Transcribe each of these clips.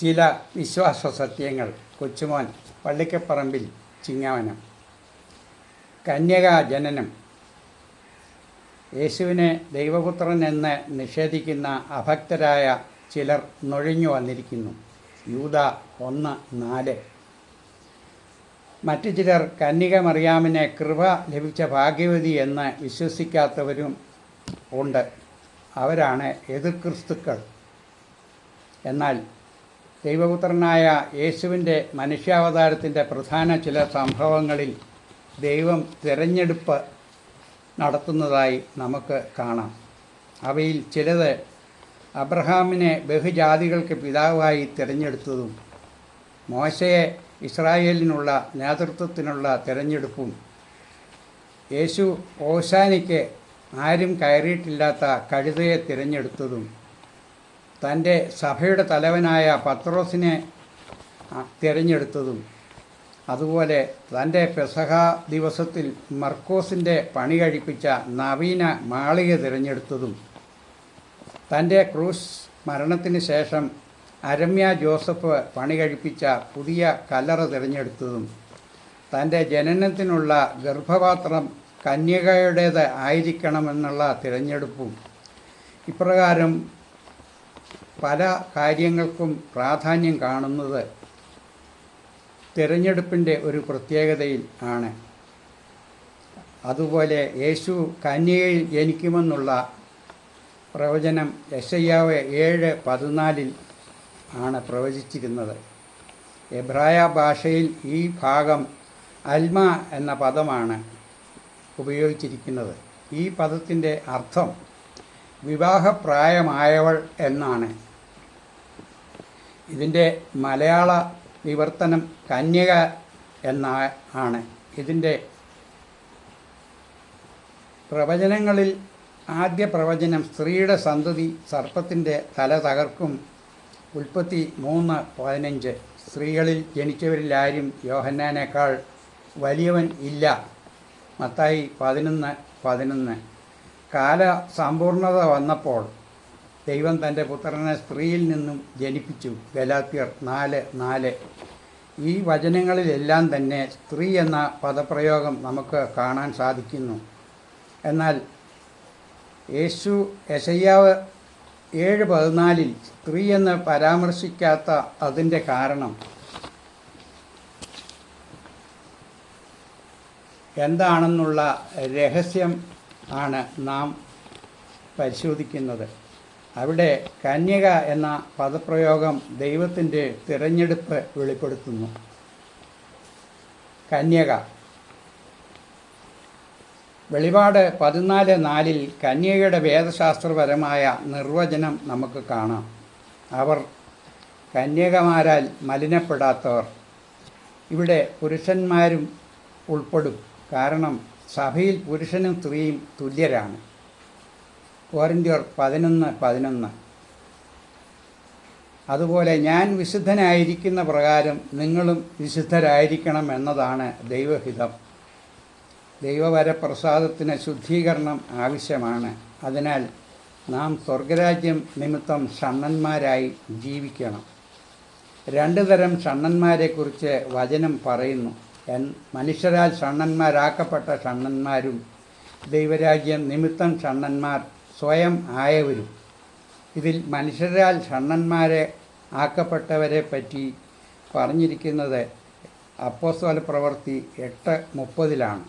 ചില വിശ്വാസ സത്യങ്ങൾ കൊച്ചുമോൻ പള്ളിക്കപ്പറമ്പിൽ ചിങ്ങവനം. കന്യകാ ജനനം യേശുവിനെ ദൈവപുത്രൻ എന്ന് നിഷേധിക്കുന്ന അഭക്തരായ ചിലർ നുഴഞ്ഞു വന്നിരിക്കുന്നു. യൂത ഒന്ന് നാല്. മറ്റു ചിലർ കന്യക മറിയാമിനെ കൃപ ലഭിച്ച ഭാഗ്യവതി എന്ന് വിശ്വസിക്കാത്തവരും ഉണ്ട്. അവരാണ് എതിർക്രിസ്തുക്കൾ എന്നാൽ ദൈവപുത്രനായ യേശുവിന്റെ മനുഷ്യാവതാരത്തിന്റെ പ്രധാന ചില സംഭവങ്ങളിൽ ദൈവം തിരഞ്ഞെടുപ്പ് നടത്തുന്നതായി നമുക്ക് കാണാം. അവയിൽ ചിലത് അബ്രഹാമിനെ ബഹുജാതികൾക്ക് പിതാവായി തിരഞ്ഞെടുത്തതും മോശയെ ഇസ്രായേലിനുള്ള നേതൃത്വത്തിനുള്ള തിരഞ്ഞെടുപ്പും യേശു ഓശാനിക്ക് ആരും കയറിയിട്ടില്ലാത്ത കഴുതയെ തിരഞ്ഞെടുത്തതും തന്റെ സഭയുടെ തലവനായ പത്രോസിനെ തിരഞ്ഞെടുത്തതും അതുപോലെ തന്റെ പെസഹ ദിവസത്തിൽ മർക്കോസിന്റെ പണി കഴിപ്പിച്ച നവീന മാളിക തിരഞ്ഞെടുത്തതും തന്റെ ക്രൂസ് മരണത്തിന് ശേഷം അരമ്യ ജോസഫ് പണി കഴിപ്പിച്ച പുതിയ കല്ലറ തിരഞ്ഞെടുത്തതും തന്റെ ജനനത്തിനുള്ള ഗർഭപാത്രം കന്യകയുടേത് ആയിരിക്കണമെന്നുള്ള തിരഞ്ഞെടുപ്പും ഇപ്രകാരം പല കാര്യങ്ങൾക്കും പ്രാധാന്യം കാണുന്നത് തിരഞ്ഞെടുപ്പിന്റെ ഒരു പ്രത്യേകതയിൽ ആണ്. അതുപോലെ യേശു കന്യകയിൽ ജനിക്കുമെന്നുള്ള പ്രവചനം യശയ്യാവ് ഏഴ് പതിനാലിൽ ആണ് പ്രവചിച്ചിരുന്നത് എബ്രായ ഭാഷയിൽ ഈ ഭാഗം അൽമ എന്ന പദമാണ് ഉപയോഗിച്ചിരിക്കുന്നത്. ഈ പദത്തിന്റെ അർത്ഥം വിവാഹപ്രായമായവൾ എന്നാണ്. ഇതിന്റെ മലയാള വിവർത്തനം കന്യക എന്ന ആണ്. ഇതിന്റെ പ്രവചനങ്ങളിൽ ആദ്യ പ്രവചനം സ്ത്രീയുടെ സന്തതി സർപ്പത്തിന്റെ തല തകർക്കും. ഉൽപ്പത്തി മൂന്ന് പതിനഞ്ച്. സ്ത്രീകളിൽ ജനിച്ചവരിൽ ആരും യോഹന്നാനേക്കാൾ വലിയവൻ ഇല്ല. മത്തായി പതിനൊന്ന് പതിനൊന്ന്. കാല സമ്പൂർണത വന്നപ്പോൾ ദൈവം തന്റെ പുത്രനെ സ്ത്രീയിൽ നിന്നും ജനിപ്പിച്ചു. ഗലാത്യർ നാല് നാല്. ഈ വചനങ്ങളിലെല്ലാം തന്നെ സ്ത്രീ എന്ന പദപ്രയോഗം നമുക്ക് കാണാൻ സാധിക്കുന്നു. എന്നാൽ യേശു യശയ്യാവ് ഏഴ് പതിനാലിൽ സ്ത്രീ എന്ന് പരാമർശിക്കാത്ത അതിന്റെ കാരണം. എന്താണെന്നുള്ള രഹസ്യം ആണ് നാം പരിശോധിക്കുന്നത്. അവിടെ കന്യക എന്ന പദപ്രയോഗം ദൈവത്തിന്റെ തിരഞ്ഞെടുപ്പ് വെളിപ്പെടുത്തുന്നു. കന്യക. വെളിപാട് പതിനാല് നാലിൽ കന്യകയുടെ വേദശാസ്ത്രപരമായ നിർവചനം നമുക്ക് കാണാം. അവർ കന്യകമാരാൽ മലിനപ്പെടാത്തവർ. ഇവിടെ പുരുഷന്മാരും ഉൾപ്പെടും. കാരണം സഭയിൽ പുരുഷനും സ്ത്രീയും തുല്യരാണ്. കോരിന്ത്യർ പതിനൊന്ന് പതിനൊന്ന്. അതുപോലെ ഞാൻ വിശുദ്ധനായിരിക്കുന്ന പ്രകാരം നിങ്ങളും വിശുദ്ധരായിരിക്കണം എന്നതാണ് ദൈവഹിതം. ദൈവവരപ്രസാദത്തിന് ശുദ്ധീകരണം ആവശ്യമാണ്. അതിനാൽ നാം സ്വർഗരാജ്യം നിമിത്തം ഷണ്ണന്മാരായി ജീവിക്കണം. രണ്ടു തരം ഷണ്ണന്മാരെക്കുറിച്ച് വചനം പറയുന്നു. എൻ മനുഷ്യരാൽ ഷണ്ണന്മാരാക്കപ്പെട്ട ഷണ്ണന്മാരും ദൈവരാജ്യം നിമിത്തം ഷണ്ണന്മാർ സ്വയം ആയവരും. ഇതിൽ മനുഷ്യരാൽ ഷണ്ണന്മാരെ ആക്കപ്പെട്ടവരെ പറ്റി പറഞ്ഞിരിക്കുന്നത് അപ്പോസ്തല പ്രവൃത്തി എട്ട് മുപ്പതിലാണ്.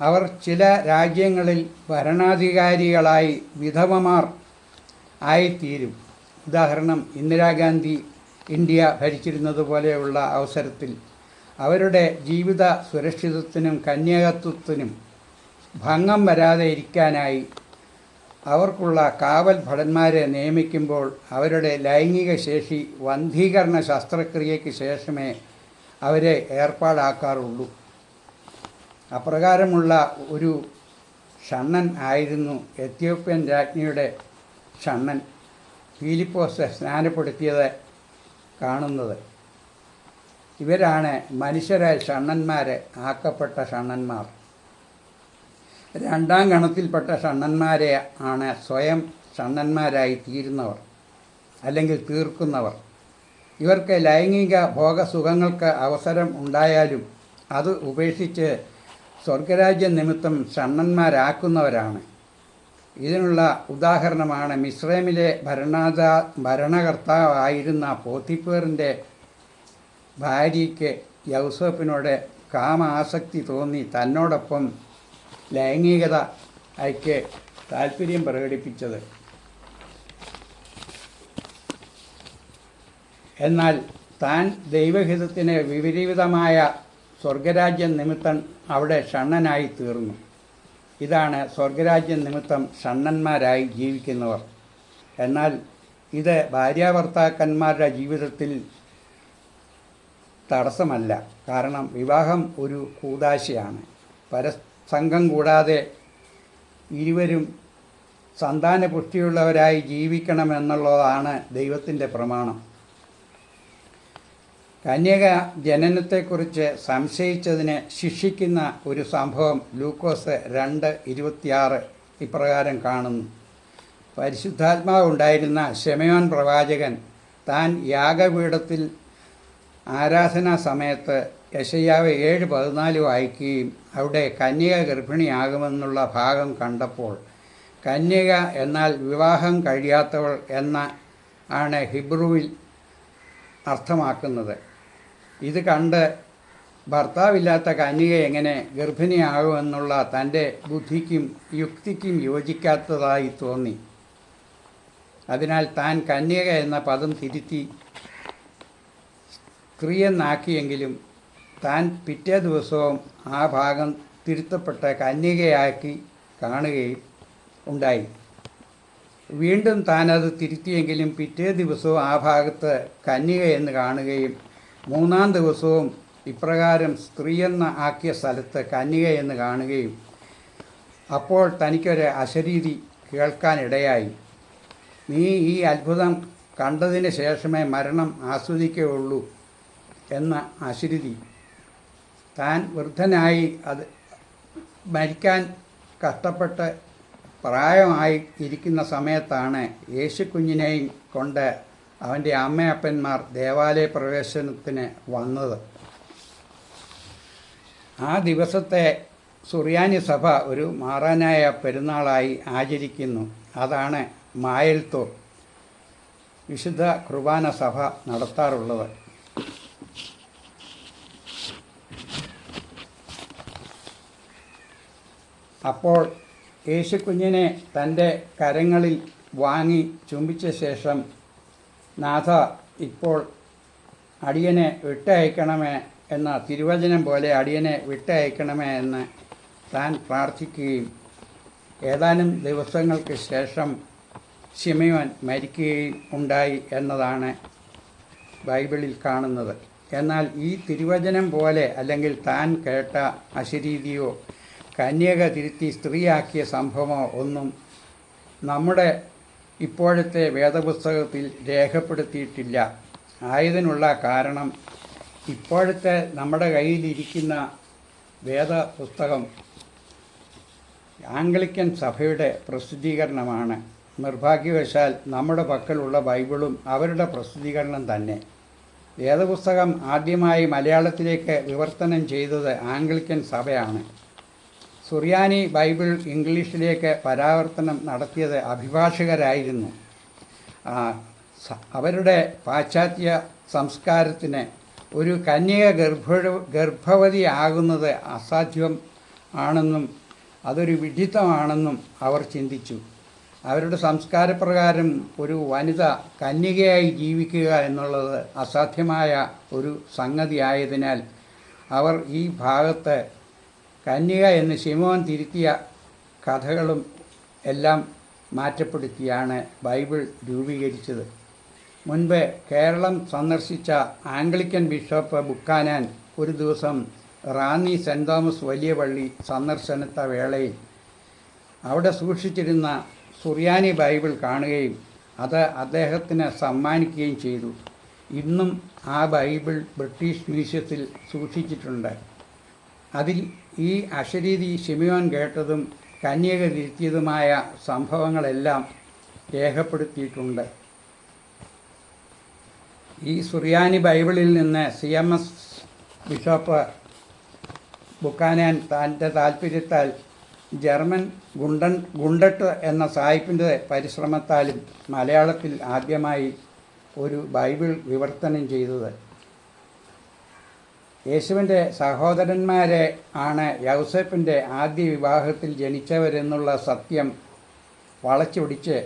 അവർ ചില രാജ്യങ്ങളിൽ ഭരണാധികാരികളായി വിധവമാർ ആയിത്തീരും. ഉദാഹരണം ഇന്ദിരാഗാന്ധി ഇന്ത്യ ഭരിച്ചിരുന്നത് പോലെയുള്ള അവസരത്തിൽ അവരുടെ ജീവിത സുരക്ഷിതത്വത്തിനും കന്യാകത്വത്തിനും ഭംഗം വരാതെ ഇരിക്കാനായി അവർക്കുള്ള കാവൽ ഭടന്മാരെ നിയമിക്കുമ്പോൾ അവരുടെ ലൈംഗിക ശേഷി വന്ധീകരണ ശസ്ത്രക്രിയയ്ക്ക് ശേഷമേ അവരെ ഏർപ്പാടാക്കാറുള്ളൂ. അപ്രകാരമുള്ള ഒരു ഷണ്ണൻ ആയിരുന്നു എത്യോപ്യൻ രാജ്ഞിയുടെ ഷണ്ണൻ ഫീലിപ്പോസ് സ്നാനപ്പെടുത്തിയത് കാണുന്നത്. ഇവരാണ് മനുഷ്യരായ ഷണ്ണന്മാരെ ആക്കപ്പെട്ട ഷണ്ണന്മാർ. രണ്ടാം ഗണത്തിൽപ്പെട്ട ഷണ്ണന്മാരെ ആണ് സ്വയം ഷണ്ണന്മാരായി തീരുന്നവർ അല്ലെങ്കിൽ തീർക്കുന്നവർ. ഇവർക്ക് ലൈംഗിക ഭോഗസുഖങ്ങൾക്ക് അവസരം ഉണ്ടായാലും അത് ഉപേക്ഷിച്ച് സ്വർഗരാജ്യ നിമിത്തം ഷണ്ണന്മാരാക്കുന്നവരാണ്. ഇതിനുള്ള ഉദാഹരണമാണ് മിസ്രൈമിലെ ഭരണാധ ഭരണകർത്താവായിരുന്ന പോത്തിപ്പേറിന്റെ ഭാര്യയ്ക്ക് യൗസഫിനോട് കാമാസക്തി തോന്നി തന്നോടൊപ്പം ലൈംഗികത അയക്ക് താല്പര്യം പ്രകടിപ്പിച്ചത്. എന്നാൽ താൻ ദൈവഹിതത്തിന് വിപരീതമായ സ്വർഗരാജ്യം നിമിത്തം അവിടെ ഷണ്ണനായി തീർന്നു. ഇതാണ് സ്വർഗരാജ്യം നിമിത്തം ഷണ്ണന്മാരായി ജീവിക്കുന്നവർ. എന്നാൽ ഇത് ഭാര്യാഭർത്താക്കന്മാരുടെ ജീവിതത്തിൽ തടസ്സമല്ല. കാരണം വിവാഹം ഒരു കൂതാശയാണ്. പരസംഘം കൂടാതെ ഇരുവരും സന്താന പുഷ്ടിയുള്ളവരായി ജീവിക്കണമെന്നുള്ളതാണ് ദൈവത്തിന്റെ പ്രമാണം. കന്യക ജനനത്തെക്കുറിച്ച് സംശയിച്ചതിനെ ശിക്ഷിക്കുന്ന ഒരു സംഭവം ലൂക്കോസ് രണ്ട് ഇരുപത്തിയാറ് ഇപ്രകാരം കാണുന്നു. പരിശുദ്ധാത്മാവ് ഉണ്ടായിരുന്ന ശമയോൻ പ്രവാചകൻ താൻ യാഗപീഠത്തിൽ ആരാധനാ സമയത്ത് യശയ്യാവ് ഏഴ് പതിനാല് വായിക്കുകയും അവിടെ കന്യക ഗർഭിണിയാകുമെന്നുള്ള ഭാഗം കണ്ടപ്പോൾ കന്യക എന്നാൽ വിവാഹം കഴിയാത്തവൾ എന്ന ആണ് ഹിബ്രുവിൽ അർത്ഥമാക്കുന്നത്. ഇത് കണ്ട് ഭർത്താവില്ലാത്ത കന്യക എങ്ങനെ ഗർഭിണിയാകുമെന്നുള്ള തന്റെ ബുദ്ധിക്കും യുക്തിക്കും യോജിക്കാത്തതായി തോന്നി. അതിനാൽ താൻ കന്യക എന്ന പദം തിരുത്തി സ്ത്രീയെന്നാക്കിയെങ്കിലും താൻ പിറ്റേ ദിവസവും ആ ഭാഗം തിരുത്തപ്പെട്ട കന്യകയാക്കി കാണുകയും ഉണ്ടായി. വീണ്ടും താനത് തിരുത്തിയെങ്കിലും പിറ്റേ ദിവസവും ആ ഭാഗത്ത് കന്യക എന്ന് കാണുകയും മൂന്നാം ദിവസവും ഇപ്രകാരം സ്ത്രീയെന്ന് ആക്കിയ സ്ഥലത്ത് കന്യക എന്ന് കാണുകയും അപ്പോൾ തനിക്കൊരു അശരീതി കേൾക്കാനിടയായി നീ ഈ അത്ഭുതം കണ്ടതിന് ശേഷമേ മരണം ആസ്വദിക്കുകയുള്ളൂ എന്ന അശരീരി താൻ വൃദ്ധനായി അത് മരിക്കാൻ കഷ്ടപ്പെട്ട് പ്രായമായി ഇരിക്കുന്ന സമയത്താണ് യേശുക്കുഞ്ഞിനെയും കൊണ്ട് അവന്റെ അമ്മയപ്പന്മാർ ദേവാലയ പ്രവേശനത്തിന് വന്നത്. ആ ദിവസത്തെ സുറിയാനി സഭ ഒരു മാറാനായ പെരുന്നാളായി ആചരിക്കുന്നു. അതാണ് മായൽത്തൂർ. വിശുദ്ധ കുർബാന സഭ നടത്താറുള്ളത്. അപ്പോൾ യേശുക്കുഞ്ഞിനെ തന്റെ കരങ്ങളിൽ വാങ്ങി ചുംബിച്ച ശേഷം നാഥ ഇപ്പോൾ അടിയനെ വിട്ടയക്കണമേ എന്ന തിരുവചനം പോലെ അടിയനെ വിട്ടയക്കണമേ എന്ന് താൻ പ്രാർത്ഥിക്കുകയും ഏതാനും ദിവസങ്ങൾക്ക് ശേഷം ശിമയോൻ മരിക്കുകയും ഉണ്ടായി എന്നതാണ് ബൈബിളിൽ കാണുന്നത്. എന്നാൽ ഈ തിരുവചനം പോലെ അല്ലെങ്കിൽ താൻ കേട്ട അശരീതിയോ കന്യക തിരുത്തി സ്ത്രീയാക്കിയ സംഭവമോ ഒന്നും നമ്മുടെ ഇപ്പോഴത്തെ വേദപുസ്തകത്തിൽ രേഖപ്പെടുത്തിയിട്ടില്ല. ആയതിനുള്ള കാരണം ഇപ്പോഴത്തെ നമ്മുടെ കയ്യിലിരിക്കുന്ന വേദപുസ്തകം ആംഗ്ലിക്കൻ സഭയുടെ പ്രസിദ്ധീകരണമാണ്. നിർഭാഗ്യവശാൽ നമ്മുടെ പക്കലുള്ള ബൈബിളും അവരുടെ പ്രസിദ്ധീകരണം തന്നെ. വേദപുസ്തകം ആദ്യമായി മലയാളത്തിലേക്ക് വിവർത്തനം ചെയ്തത് ആംഗ്ലിക്കൻ സഭയാണ്. സുറിയാനി ബൈബിൾ ഇംഗ്ലീഷിലേക്ക് പരാവർത്തനം നടത്തിയത് അഭിഭാഷകരായിരുന്നു. അവരുടെ പാശ്ചാത്യ സംസ്കാരത്തിന് ഒരു കന്യക ഗർഭ ഗർഭവതിയാകുന്നത് അസാധ്യം ആണെന്നും അതൊരു വിഡിത്തമാണെന്നും അവർ ചിന്തിച്ചു. അവരുടെ സംസ്കാരപ്രകാരം ഒരു വനിത കന്യകയായി ജീവിക്കുക എന്നുള്ളത് അസാധ്യമായ ഒരു സംഗതിയായതിനാൽ അവർ ഈ ഭാഗത്ത് കന്യക എന്ന് ശിമോൻ തിരുത്തിയ കഥകളും എല്ലാം മാറ്റപ്പെടുത്തിയാണ് ബൈബിൾ രൂപീകരിച്ചത്. മുൻപ് കേരളം സന്ദർശിച്ച ആംഗ്ലിക്കൻ ബിഷപ്പ് ബുക്കാനാൻ ഒരു ദിവസം റാന്നി സെന്റ് തോമസ് വലിയ പള്ളി സന്ദർശനത്തെ വേളയിൽ അവിടെ സൂക്ഷിച്ചിരുന്ന സുറിയാനി ബൈബിൾ കാണുകയും അത് അദ്ദേഹത്തിന് സമ്മാനിക്കുകയും ചെയ്തു. ഇന്നും ആ ബൈബിൾ ബ്രിട്ടീഷ് മ്യൂസിയത്തിൽ സൂക്ഷിച്ചിട്ടുണ്ട്. അതിൽ ഈ അശരീതി ഷിമിയോൻ കേട്ടതും കന്യക തിരുത്തിയതുമായ സംഭവങ്ങളെല്ലാം രേഖപ്പെടുത്തിയിട്ടുണ്ട്. ഈ സുറിയാനി ബൈബിളിൽ നിന്ന് C M S bishop Buchanan തന്റെ താല്പര്യത്താൽ ജർമ്മൻ ഗുണ്ടൻ ഗുണ്ടട്ട് എന്ന സായിപ്പിന്റെ പരിശ്രമത്താലും മലയാളത്തിൽ ആദ്യമായി ഒരു ബൈബിൾ വിവർത്തനം ചെയ്തത്. യേശുവിന്റെ സഹോദരന്മാരെ ആണ് യൗസേപ്പിന്റെ ആദ്യ വിവാഹത്തിൽ ജനിച്ചവരെന്നുള്ള സത്യം വളച്ചൊടിച്ച്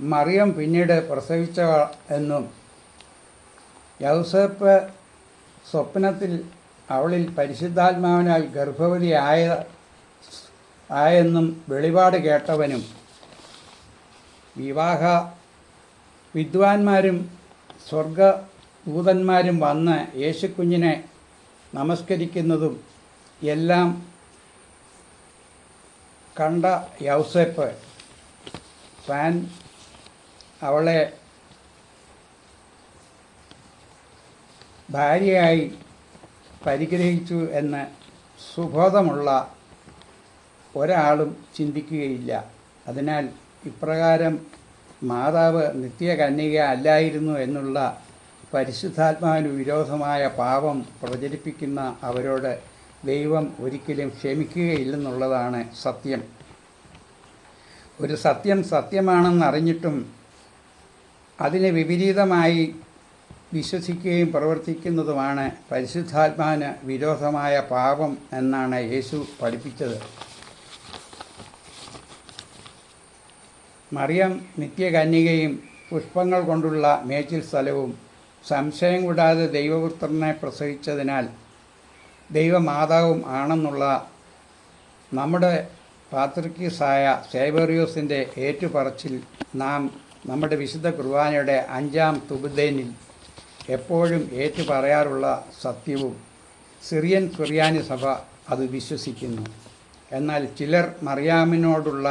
മറിയം പിന്നീട് പ്രസവിച്ച എന്നും യൗസേപ്പ് സ്വപ്നത്തിൽ അവളിൽ പരിശുദ്ധാത്മാവിനാൽ ആയ ആയെന്നും വെളിപാട് കേട്ടവനും വിവാഹ വിദ്വാൻമാരും സ്വർഗദൂതന്മാരും വന്ന് യേശുക്കുഞ്ഞിനെ നമസ്കരിക്കുന്നതും എല്ലാം കണ്ട യൗസേപ്പ് ഫാൻ അവളെ ഭാര്യയായി പരിഗ്രഹിച്ചു എന്ന് സുബോധമുള്ള ഒരാളും ചിന്തിക്കുകയില്ല. അതിനാൽ ഇപ്രകാരം മാതാവ് നിത്യകന്യക അല്ലായിരുന്നു എന്നുള്ള പരിശുദ്ധാത്മാവിന് വിരോധമായ പാപം പ്രചരിപ്പിക്കുന്ന അവരോട് ദൈവം ഒരിക്കലും ക്ഷമിക്കുകയില്ലെന്നുള്ളതാണ് സത്യം. ഒരു സത്യം സത്യമാണെന്നറിഞ്ഞിട്ടും അതിന് വിപരീതമായി വിശ്വസിക്കുകയും പ്രവർത്തിക്കുന്നതുമാണ് പരിശുദ്ധാത്മാവിന് വിരോധമായ പാപം എന്നാണ് യേശു പഠിപ്പിച്ചത്. മറിയം നിത്യകന്യകയും പുഷ്പങ്ങൾ കൊണ്ടുള്ള മേച്ചിൽ സ്ഥലവും സംശയം കൂടാതെ ദൈവപുത്രനെ പ്രസവിച്ചതിനാൽ ദൈവമാതാവും ആണെന്നുള്ള നമ്മുടെ പാത്രിക്കീസായ സേബറിയോസിന്റെ ഏറ്റുപറച്ചിൽ നാം നമ്മുടെ വിശുദ്ധ കുർബാനയുടെ അഞ്ചാം തുബുദ്ദേനിൽ എപ്പോഴും ഏറ്റുപറയാറുള്ള സത്യവും സിറിയൻ കുറിയാനി സഭ അത് വിശ്വസിക്കുന്നു. എന്നാൽ ചിലർ മറിയാമിനോടുള്ള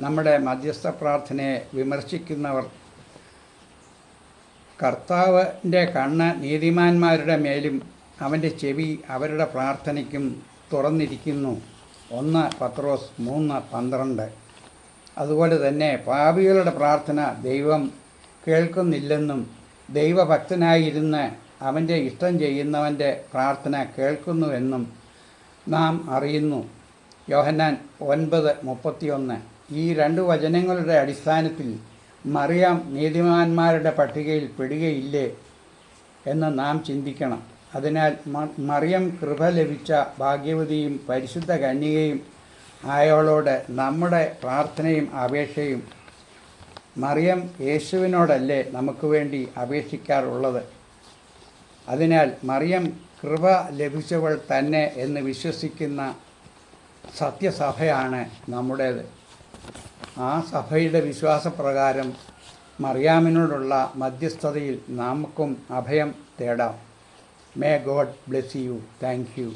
നമ്മുടെ മധ്യസ്ഥ പ്രാർത്ഥനയെ വിമർശിക്കുന്നവർ കർത്താവിന്റെ കണ്ണ് നീതിമാന്മാരുടെ മേലും അവന്റെ ചെവി അവരുടെ പ്രാർത്ഥനയ്ക്കും തുറന്നിരിക്കുന്നു. ഒന്ന് പത്രോസ് മൂന്ന് പന്ത്രണ്ട്. അതുപോലെ തന്നെ പാപികളുടെ പ്രാർത്ഥന ദൈവം കേൾക്കുന്നില്ലെന്നും ദൈവഭക്തനായിരുന്ന് അവന്റെ ഇഷ്ടം ചെയ്യുന്നവന്റെ പ്രാർത്ഥന കേൾക്കുന്നുവെന്നും നാം അറിയുന്നു. യോഹന്നാൻ ഒൻപത് മുപ്പത്തിയൊന്ന്. ഈ രണ്ട് വചനങ്ങളുടെ അടിസ്ഥാനത്തിൽ മറിയാം നീതിമാന്മാരുടെ പട്ടികയിൽ പെടുകയില്ലേ എന്ന് നാം ചിന്തിക്കണം. അതിനാൽ മറിയം കൃപ ലഭിച്ച ഭാഗ്യവതിയും പരിശുദ്ധ കന്യകയും ആയോളോട് നമ്മുടെ പ്രാർത്ഥനയും അപേക്ഷയും മറിയം യേശുവിനോടല്ലേ നമുക്ക് വേണ്ടി അപേക്ഷിക്കാറുള്ളത്? അതിനാൽ മറിയം കൃപ ലഭിച്ചവൾ തന്നെ എന്ന് വിശ്വസിക്കുന്ന സത്യസഭയാണ് നമ്മുടേത്. ആ സഭയുടെ വിശ്വാസപ്രകാരം മറിയാമിനോടുള്ള മധ്യസ്ഥതയിൽ നമുക്കും അഭയം തേടാം. May God bless you thank you